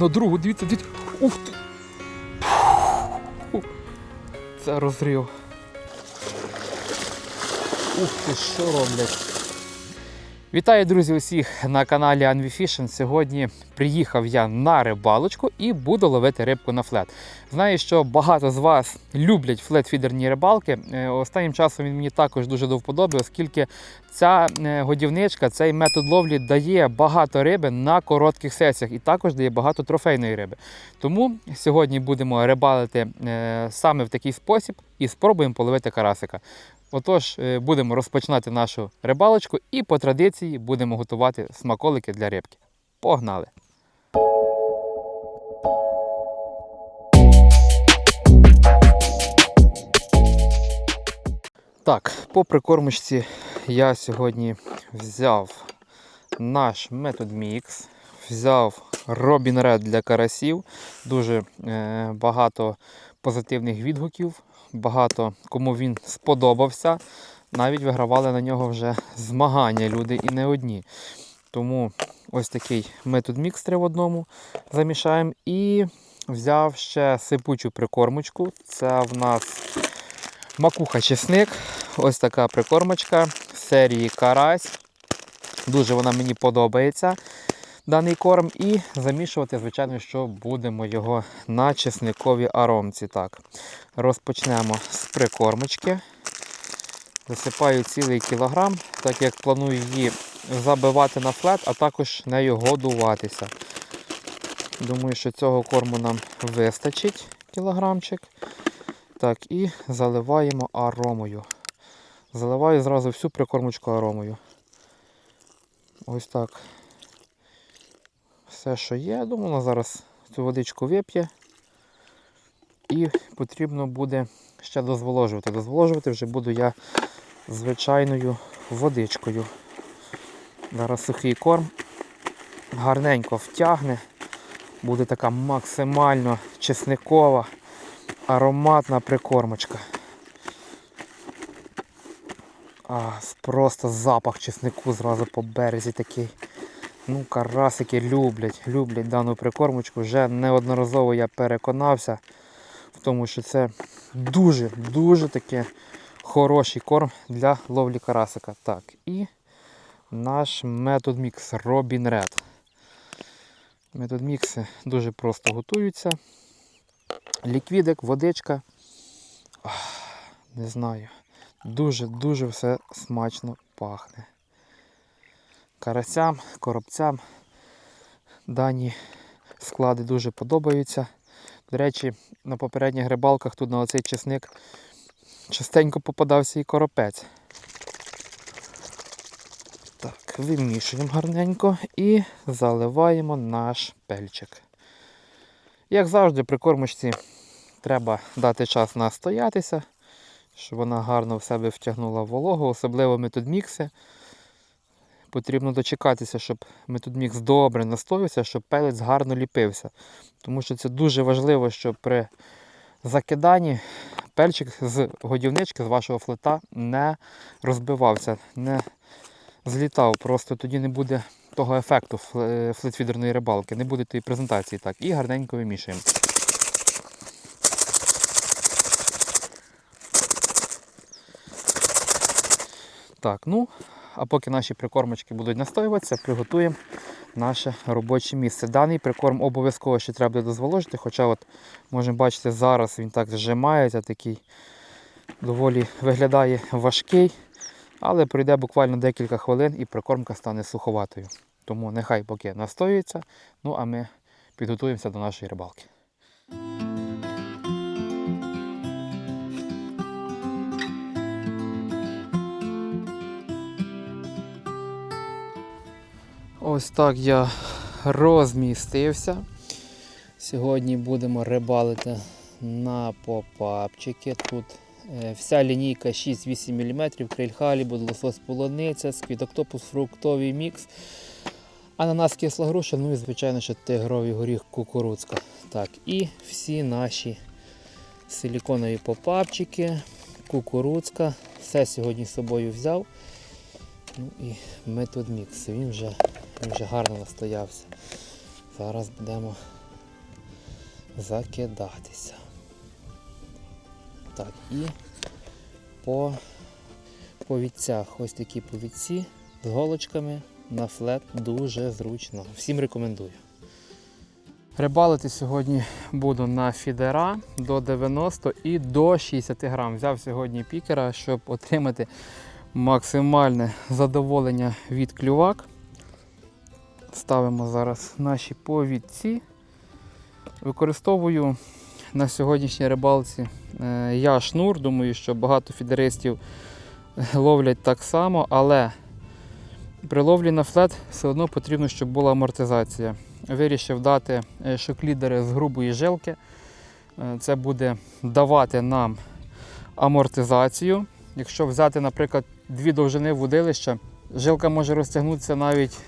На другу, дивіться, дивіться. Ух ти! Це розрив. Ух ти, що роблять? Вітаю, друзі, усіх на каналі Unfishing. Сьогодні приїхав я на рибалочку і буду ловити рибку на флет. Знаю, що багато з вас люблять флет-фідерні рибалки. Е, Останнім часом він мені також дуже до вподоби, оскільки ця е, годівничка, цей метод ловлі дає багато риби на коротких сесіях і також дає багато трофейної риби. Тому сьогодні будемо рибалити е, саме в такий спосіб і спробуємо половити карасика. Отож, е, будемо розпочинати нашу рибалочку і по традиції будемо готувати смаколики для рибки. Погнали! Так, по прикормочці я сьогодні взяв наш метод мікс, взяв Robin Red для карасів. Дуже е, багато позитивних відгуків, багато кому він сподобався. Навіть вигравали на нього вже змагання люди і не одні. Тому ось такий метод мікс 3 в одному замішаємо. І взяв ще сипучу прикормочку. Це в нас макуха чесник. Ось така прикормочка серії Карась. Дуже вона мені подобається. Даний корм. І замішувати, звичайно, що будемо його на чесниковій аромці. Так, Розпочнемо з прикормочки. Засипаю цілий кілограм, так як планую її забивати на флет, а також нею годуватися. Думаю, що цього корму нам вистачить кілограмчик. Так, і заливаємо аромою. Заливаю зразу всю прикормочку аромою. Ось так. Все, що є, думаю, вона зараз цю водичку вип'є. І потрібно буде ще дозволожувати. Дозволожувати вже буду я звичайною водичкою. Зараз сухий корм гарненько втягне. Буде така максимально чесникова, ароматна прикормочка. А, просто запах чеснику зразу по березі такий. Ну, карасики люблять, люблять дану прикормочку. Вже неодноразово я переконався в тому, що це дуже-дуже таке хороший корм для ловлі карасика. Так, і наш метод мікс Robin Red. Метод мікси дуже просто готуються. Ліквідик, водичка. Ах, Не знаю. Дуже-дуже все смачно пахне. Карасям, коробцям дані склади дуже подобаються. До речі, на попередніх рибалках тут на оцей чесник частенько попадався і коропець. Так, вимішуємо гарненько і заливаємо наш пельчик. Як завжди, при кормочці треба дати час настоятися, щоб вона гарно в себе втягнула вологу, особливо методмікси. Потрібно дочекатися, щоб методмікс добре настоявся, щоб пелець гарно ліпився. Тому що це дуже важливо, щоб при закиданні пельчик з годівнички, з вашого флета не розбивався, не злітав. Просто тоді не буде того ефекту фл- флетфідерної рибалки, не буде тієї презентації. Так, і гарненько вимішуємо. Так, ну, а поки наші прикормочки будуть настоюватися, приготуємо наше робоче місце. Даний прикорм обов'язково ще треба буде дозволожити, хоча от можемо бачити, зараз він так зжимається, такий доволі виглядає важкий, але пройде буквально декілька хвилин і прикормка стане суховатою. Тому нехай поки настоюється, ну а ми підготуємося до нашої рибалки. Ось так я розмістився. Сьогодні будемо рибалити на попапчики. Тут е, вся лінійка 6-8 мм, криль халібу, лосось полуниця, сквітоктопус, фруктовий мікс. Ананас кисла груша, ну і звичайно, що тигровий горіх кукурудзка. Так, і всі наші силіконові попапчики, кукурудзка. Все сьогодні з собою взяв. Ну і метод мікс. Він вже, він вже гарно настоявся. Зараз будемо закидатися. Так, і по повідцях ось такі повідці з голочками на флет дуже зручно. Всім рекомендую. Рибалити сьогодні буду на фідера до 90 і до 60 грам. Взяв сьогодні пікера, щоб отримати максимальне задоволення від клювак. Ставимо зараз наші повідці. Використовую на сьогоднішній рибалці е, я шнур. Думаю, що багато фідеристів ловлять так само, але при ловлі на флет все одно потрібно, щоб була амортизація. Вирішив дати е, шоклідери з грубої жилки. Е, Це буде давати нам амортизацію. Якщо взяти, наприклад, дві довжини водилища, жилка може розтягнутися навіть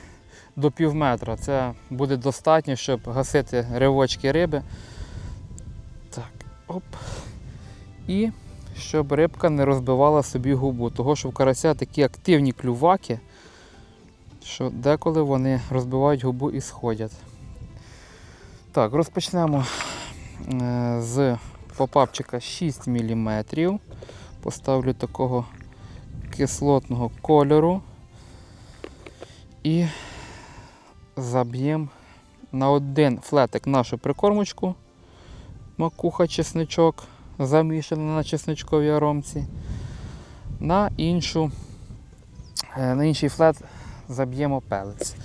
до пів метра. Це буде достатньо, щоб гасити ривочки риби. Так, оп. І щоб рибка не розбивала собі губу. Того, що в карася такі активні клюваки, що деколи вони розбивають губу і сходять. Так, розпочнемо е, з попапчика 6 мм. Поставлю такого кислотного кольору і заб'ємо на один флетик нашу прикормочку, макуха чесничок, замішана на чесничковій аромці. На, іншу, е, на інший флет заб'ємо пелець.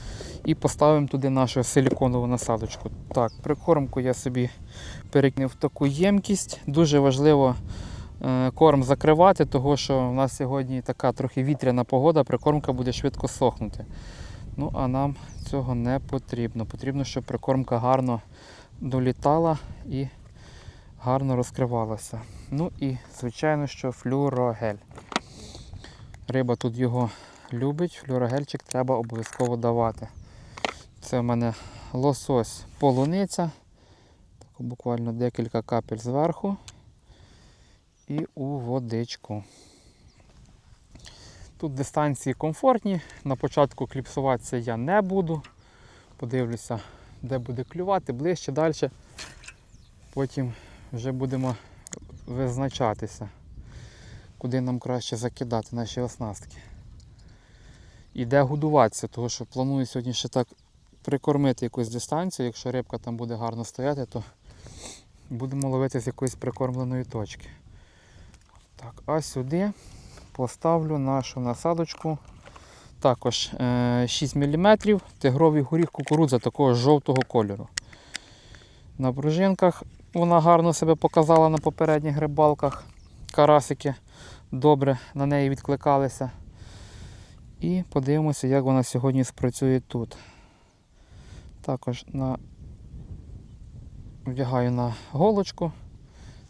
І поставимо туди нашу силіконову насадочку. Так, прикормку я собі перекинув в таку ємкість. Дуже важливо е, корм закривати, тому що в нас сьогодні така трохи вітряна погода, прикормка буде швидко сохнути. Ну, а нам цього не потрібно. Потрібно, щоб прикормка гарно долітала і гарно розкривалася. Ну і, звичайно, що флюрогель. Риба тут його любить, флюрогельчик треба обов'язково давати. Це в мене лосось полуниця. Буквально декілька капель зверху і у водичку. Тут дистанції комфортні. На початку кліпсуватися я не буду. Подивлюся, де буде клювати, ближче, далі. Потім вже будемо визначатися, куди нам краще закидати наші оснастки. І де годуватися, тому що планую сьогодні ще так прикормити якусь дистанцію. Якщо рибка там буде гарно стояти, то будемо ловити з якоїсь прикормленої точки. Так, а сюди поставлю нашу насадочку. Також е, 6 мм, тигровий горіх кукурудза такого жовтого кольору. На пружинках вона гарно себе показала на попередніх рибалках. Карасики добре на неї відкликалися. І подивимося, як вона сьогодні спрацює тут. Також на... вдягаю на голочку.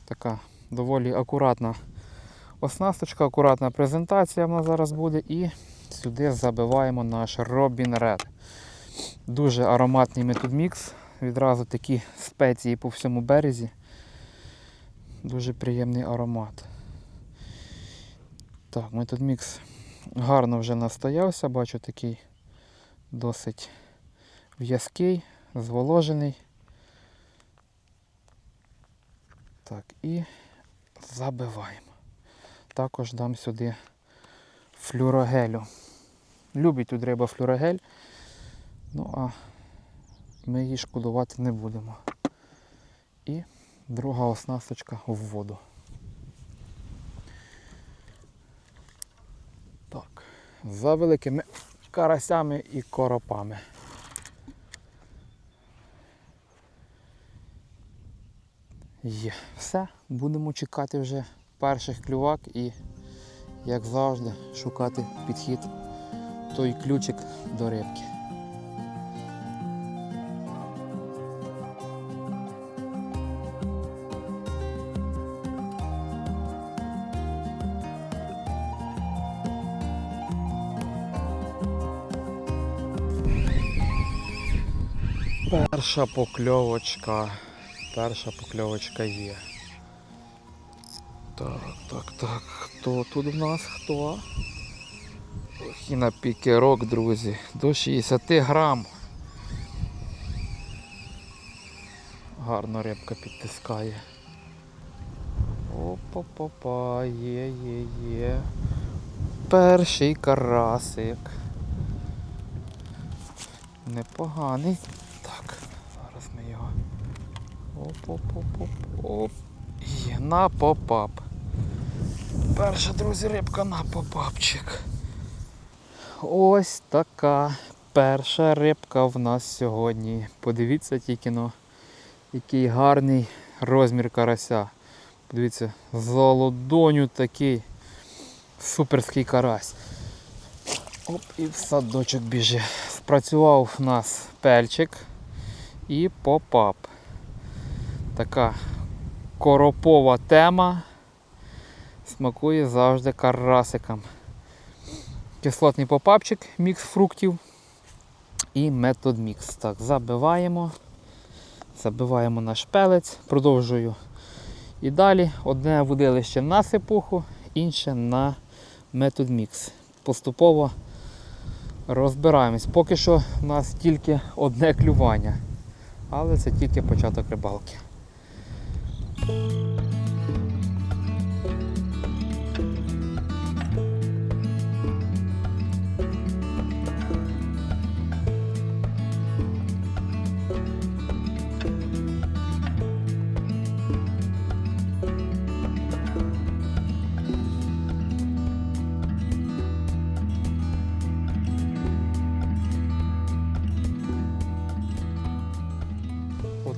Така доволі акуратна оснасточка, акуратна презентація в нас зараз буде. І сюди забиваємо наш Robin Red. Дуже ароматний методмікс. Відразу такі спеції по всьому березі. Дуже приємний аромат. Так, методмікс гарно вже настоявся, бачу такий досить в'язкий, зволожений. Так, і забиваємо. Також дам сюди флюрогелю. Любить тут риба флюрогель. Ну а ми її шкодувати не будемо. І друга оснасточка в воду. Так, за великими карасями і коропами. Є, все, будемо чекати вже перших клювак і, як завжди, шукати підхід той ключик до рибки. Перша покльовочка. Перша покльовочка є. Так, так, так. Хто тут в нас? Хто? Ох, і на пікерок, друзі. До 60 грам. Гарно рибка підтискає. Опа-па-па, є, є, є. Перший карасик. Непоганий. Так, зараз ми його. Оп-оп-оп-оп-оп. Є на попап. Перша, друзі, рибка на попапчик. Ось така перша рибка в нас сьогодні. Подивіться тільки но, який гарний розмір карася. Подивіться, золодоню такий суперський карась. Оп, і в садочок біжить. Спрацював у нас пельчик і попап. Така коропова тема. Смакує завжди карасиком. Кислотний попапчик, мікс фруктів і метод мікс. Так, забиваємо. Забиваємо наш пелець, продовжую. І далі одне водилище на сипуху, інше на метод мікс. Поступово розбираємось. Поки що в нас тільки одне клювання, але це тільки початок рибалки.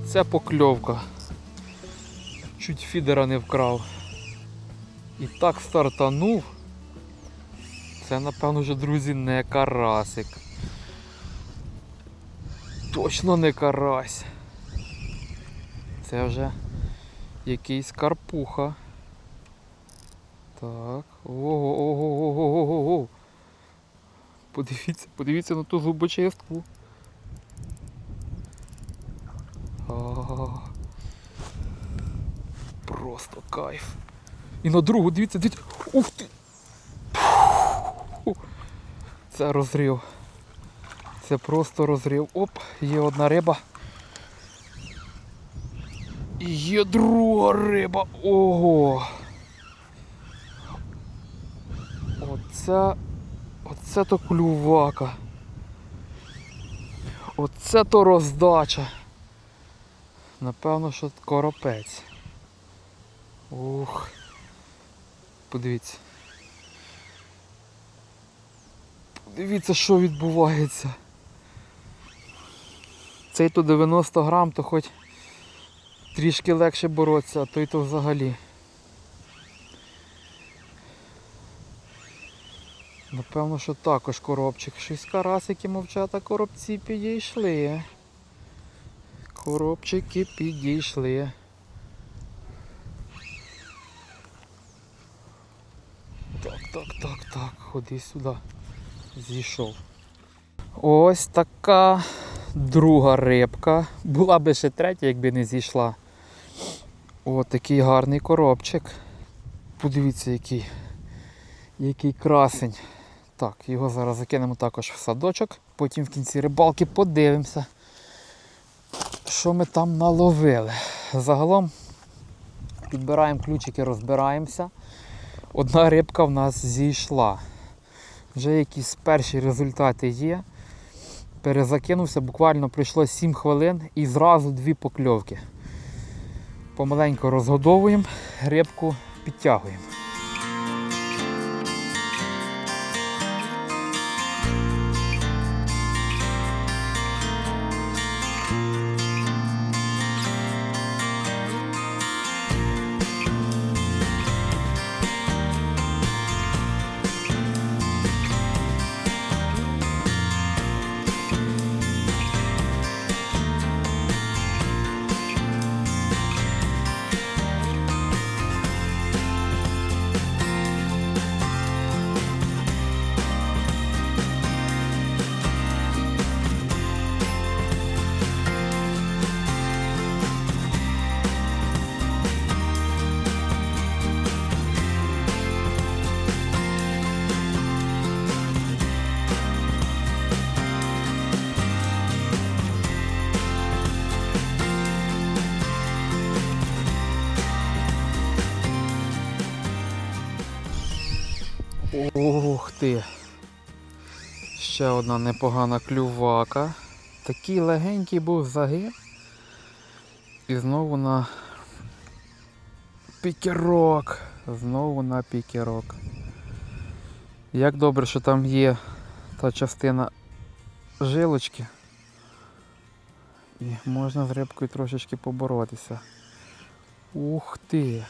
Оце покльовка. Чуть фідера не вкрав. І так стартанув. Це, напевно, вже, друзі, не карасик. Точно не карась. Це вже якийсь карпуха. Так. Ого, ого, ого, ого, ого. Подивіться, подивіться на ту зубочистку. А, Просто кайф. І на другу, дивіться, дивіться. Ух ти! Це розрив. Це просто розрив. Оп, є одна риба. І є друга риба. Ого. Оце. Оце то клювака. Оце то роздача. Напевно, що коропець. Ух. Подивіться. Подивіться, що відбувається. Цей то 90 грам, то хоч трішки легше боротися, а той то взагалі. Напевно, що також коробчик. Щось карасики мовчать, а коробці підійшли. Коробчики підійшли. Так, так, так, так, ходи сюди. Зійшов. Ось така друга рибка. Була би ще третя, якби не зійшла. О, такий гарний коробчик. Подивіться, який, який красень. Так, його зараз закинемо також в садочок, потім в кінці рибалки подивимося що ми там наловили. Загалом підбираємо ключики, розбираємося. Одна рибка в нас зійшла. Вже якісь перші результати є. Перезакинувся, буквально пройшло 7 хвилин і зразу дві покльовки. Помаленько розгодовуємо, рибку підтягуємо. Ух ти. Ще одна непогана клювака. Такий легенький був загиб. І знову на пікерок. Знову на пікерок. Як добре, що там є та частина жилочки. І можна з рибкою трошечки поборотися. Ух ти!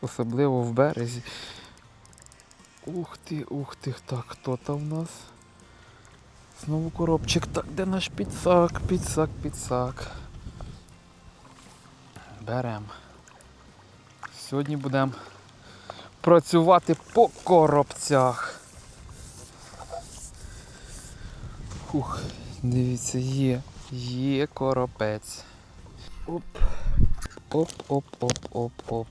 Особливо в березі. Ух ти, ух ти, так, хто там в нас? Знову коробчик. Так, де наш підсак, підсак, підсак. Берем. Сьогодні будемо працювати по коробцях. Ух, дивіться, є, є коропець. Оп. Оп, оп, оп, оп, оп.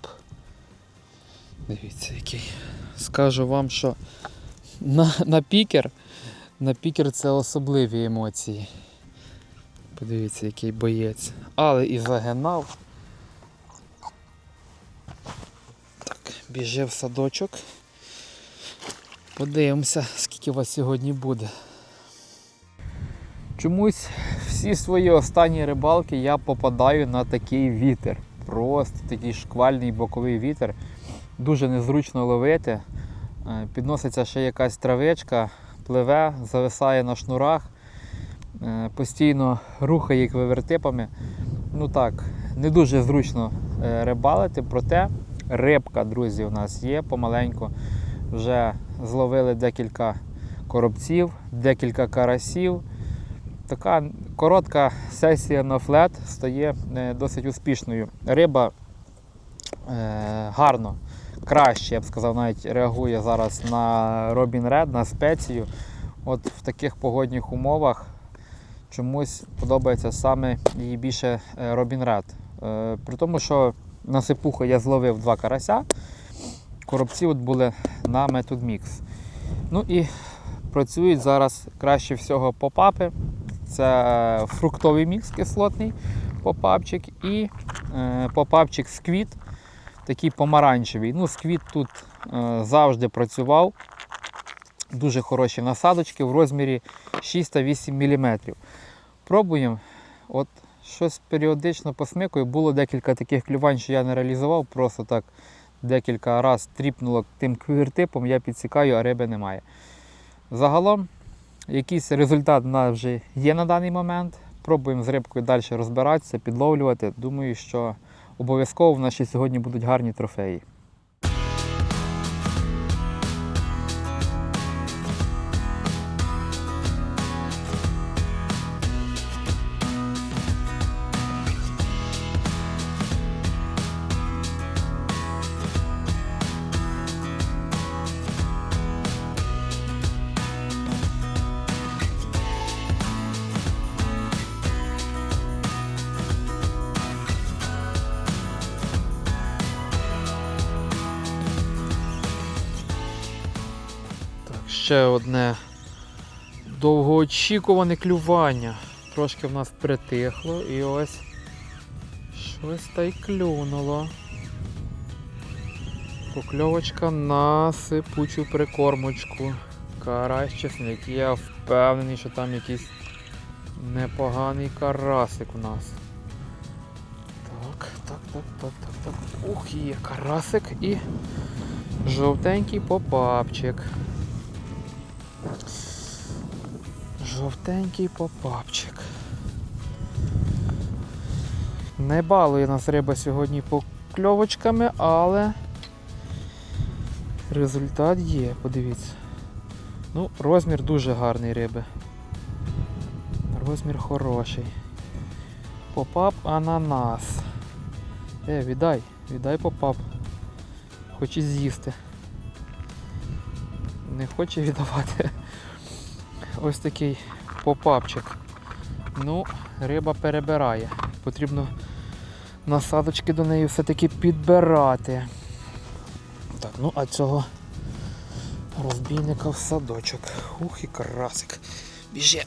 Дивіться, який. Скажу вам, що на, на пікер, на пікер це особливі емоції. Подивіться, який боєць. Але і загинав. Так, біжи в садочок. Подивимося, скільки вас сьогодні буде. Чомусь всі свої останні рибалки я попадаю на такий вітер. Просто такий шквальний боковий вітер. Дуже незручно ловити. Е, Підноситься ще якась травичка, пливе, зависає на шнурах, е, постійно рухає їх вивертипами. Ну так, не дуже зручно е, рибалити, проте рибка, друзі, у нас є помаленьку. Вже зловили декілька коробців, декілька карасів. Така коротка сесія на флет стає досить успішною. Риба е, гарно, краще, я б сказав, навіть реагує зараз на Robin Red, на спецію. От в таких погодних умовах чомусь подобається саме їй більше е, Robin Red. Е, При тому, що на сипуху я зловив два карася, коробці от були на Method Mix. Ну і працюють зараз краще всього попапи. Це фруктовий мікс кислотний попапчик і е, попапчик сквіт, такий помаранчевий. Ну, сквіт тут е, завжди працював. Дуже хороші насадочки в розмірі 6-8 мм. Пробуємо. От щось періодично посмикую. Було декілька таких клювань, що я не реалізував, просто так декілька разів тріпнуло тим квіртипом, я підсікаю, а риби немає. Загалом якийсь результат в нас вже є на даний момент. Пробуємо з рибкою далі розбиратися, підловлювати. Думаю, що обов'язково в ще сьогодні будуть гарні трофеї. Ще одне довгоочікуване клювання. Трошки в нас притихло і ось щось та й клюнуло. Покльовочка на сипучу прикормочку. Карась чесник. Я впевнений, що там якийсь непоганий карасик у нас. Так, так, так, так, так, так. Ух, є карасик і жовтенький попапчик. Жовтенький попапчик. Не балує нас риба сьогодні покльовочками, але результат є, подивіться. Ну, розмір дуже гарний риби. Розмір хороший. Попап ананас. Е, віддай, віддай попап. Хоче з'їсти. Не хоче віддавати. Ось такий попапчик. Ну, риба перебирає. Потрібно насадочки до неї все-таки підбирати. Так, ну а цього розбійника в садочок. Ух і красик. Біже.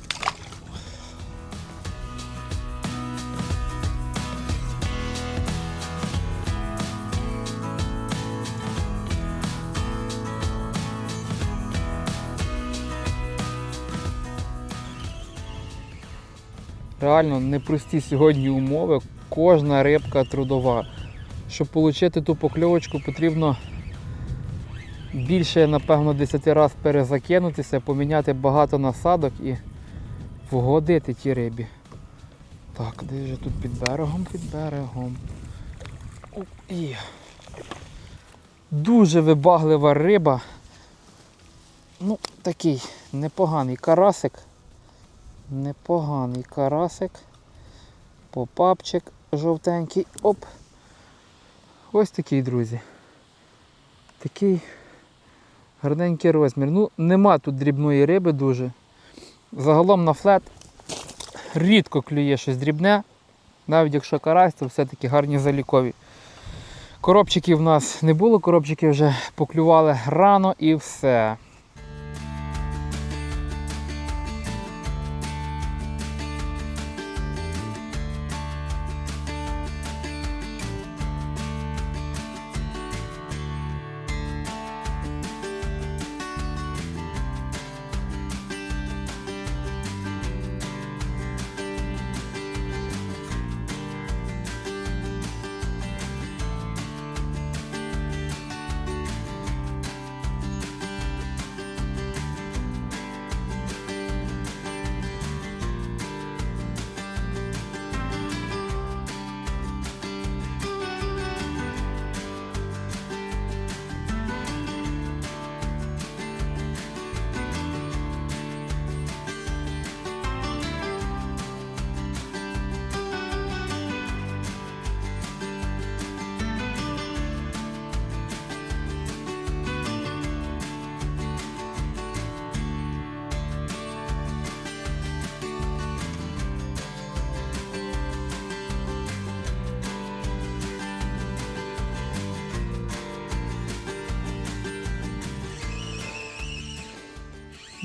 Реально непрості сьогодні умови. Кожна рибка трудова. Щоб отримати ту покльовочку, потрібно більше, напевно, 10 разів перезакинутися, поміняти багато насадок і вгодити ті рибі. Так, де ж тут під берегом, під берегом. І. Дуже вибаглива риба. Ну, такий непоганий карасик. Непоганий карасик. Попапчик жовтенький. Оп. Ось такий, друзі. Такий гарненький розмір. Ну, нема тут дрібної риби дуже. Загалом на флет рідко клює щось дрібне. Навіть якщо карась, то все-таки гарні залікові. Коробчиків в нас не було, коробчики вже поклювали рано і все.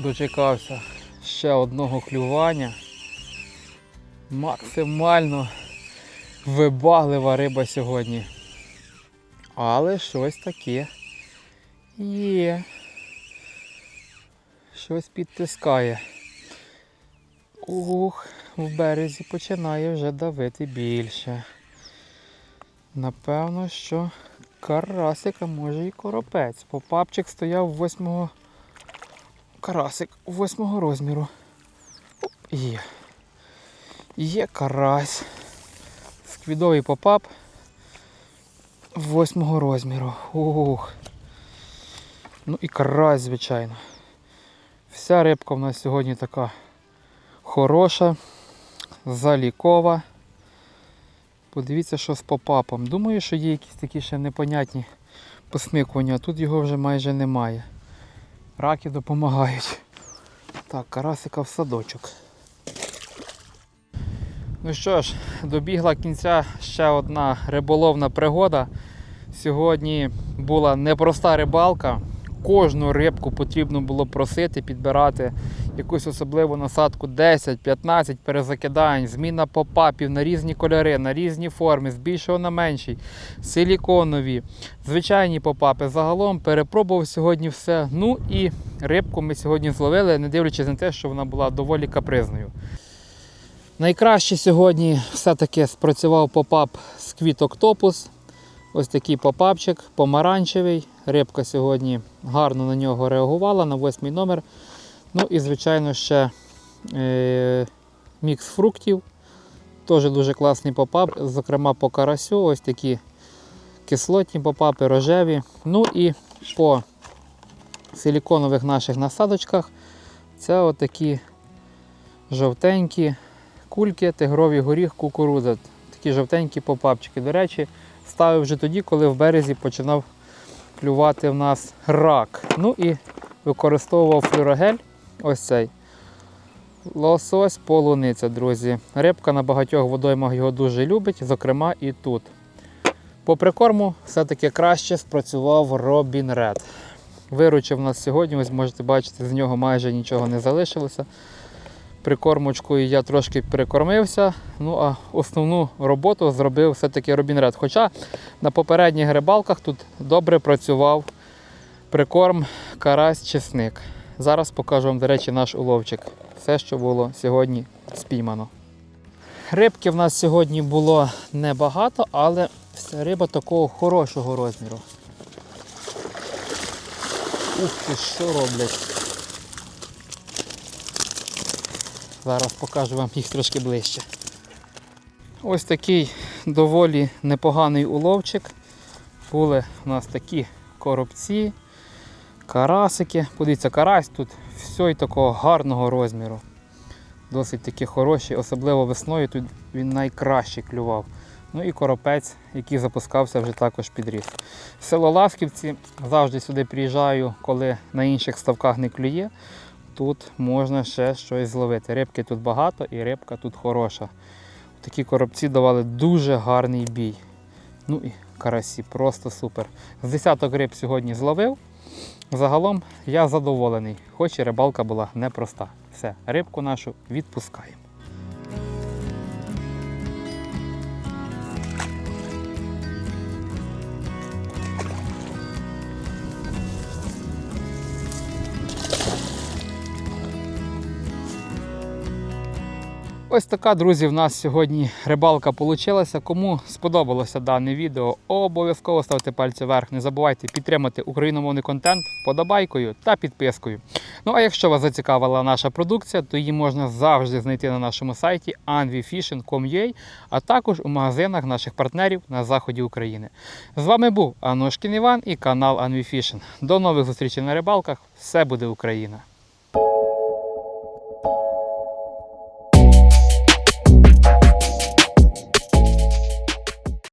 Дочекався ще одного клювання. Максимально вибаглива риба сьогодні. Але щось таке є. Щось підтискає. Ух, в березі починає вже давити більше. Напевно, що карасика може і коропець. Попапчик стояв восьмого карасик восьмого розміру. Оп, є. Є карась. Сквідовий попап восьмого розміру. Ух. Ну і карась, звичайно. Вся рибка в нас сьогодні така хороша, залікова. Подивіться, що з попапом. Думаю, що є якісь такі ще непонятні посмикування, а тут його вже майже немає. Раки допомагають. Так, карасика в садочок. Ну що ж, добігла кінця ще одна риболовна пригода. Сьогодні була непроста рибалка. Кожну рибку потрібно було просити, підбирати якусь особливу насадку 10-15 перезакидань, зміна попапів на різні кольори, на різні форми, з більшого на менший, силіконові, звичайні попапи. Загалом перепробував сьогодні все. Ну і рибку ми сьогодні зловили, не дивлячись на те, що вона була доволі капризною. Найкраще сьогодні все-таки спрацював попап з квіток топус. Ось такий попапчик, помаранчевий. Рибка сьогодні гарно на нього реагувала, на восьмий номер. Ну і, звичайно, ще е- мікс фруктів. Теж дуже класний попап, зокрема по карасю, ось такі кислотні попапи, рожеві. Ну і по силіконових наших насадочках це отакі жовтенькі кульки, тигровий горіх, кукурудза. Такі жовтенькі попапчики. До речі, ставив вже тоді, коли в березі починав клювати в нас рак. Ну і використовував флюрогель. Ось цей. Лосось полуниця, друзі. Рибка на багатьох водоймах його дуже любить, зокрема і тут. По прикорму все-таки краще спрацював Робін Ред. Виручив нас сьогодні, ось можете бачити, з нього майже нічого не залишилося. Прикормочкою я трошки перекормився, ну а основну роботу зробив все-таки Робін Ред. Хоча на попередніх рибалках тут добре працював прикорм карась чесник. Зараз покажу вам, до речі, наш уловчик. Все, що було сьогодні спіймано. Рибки в нас сьогодні було небагато, але риба такого хорошого розміру. Ух ти, що роблять. Зараз покажу вам їх трошки ближче. Ось такий доволі непоганий уловчик. Були у нас такі коробці, карасики. Подивіться, карась тут все і такого гарного розміру. Досить такі хороші, особливо весною тут він найкраще клював. Ну і коропець, який запускався, вже також підріс. Село Ласківці завжди сюди приїжджаю, коли на інших ставках не клює. Тут можна ще щось зловити. Рибки тут багато і рибка тут хороша. Такі коробці давали дуже гарний бій. Ну і карасі, просто супер. З десяток риб сьогодні зловив. Загалом я задоволений, хоч і рибалка була непроста. Все, рибку нашу відпускаємо. Ось така, друзі, в нас сьогодні рибалка вийшла. Кому сподобалося дане відео, обов'язково ставте пальці вверх. Не забувайте підтримати україномовний контент вподобайкою та підпискою. Ну а якщо вас зацікавила наша продукція, то її можна завжди знайти на нашому сайті anvifishing.com.ua, а також у магазинах наших партнерів на заході України. З вами був Аношкін Іван і канал Anvifishing. До нових зустрічей на рибалках. Все буде Україна!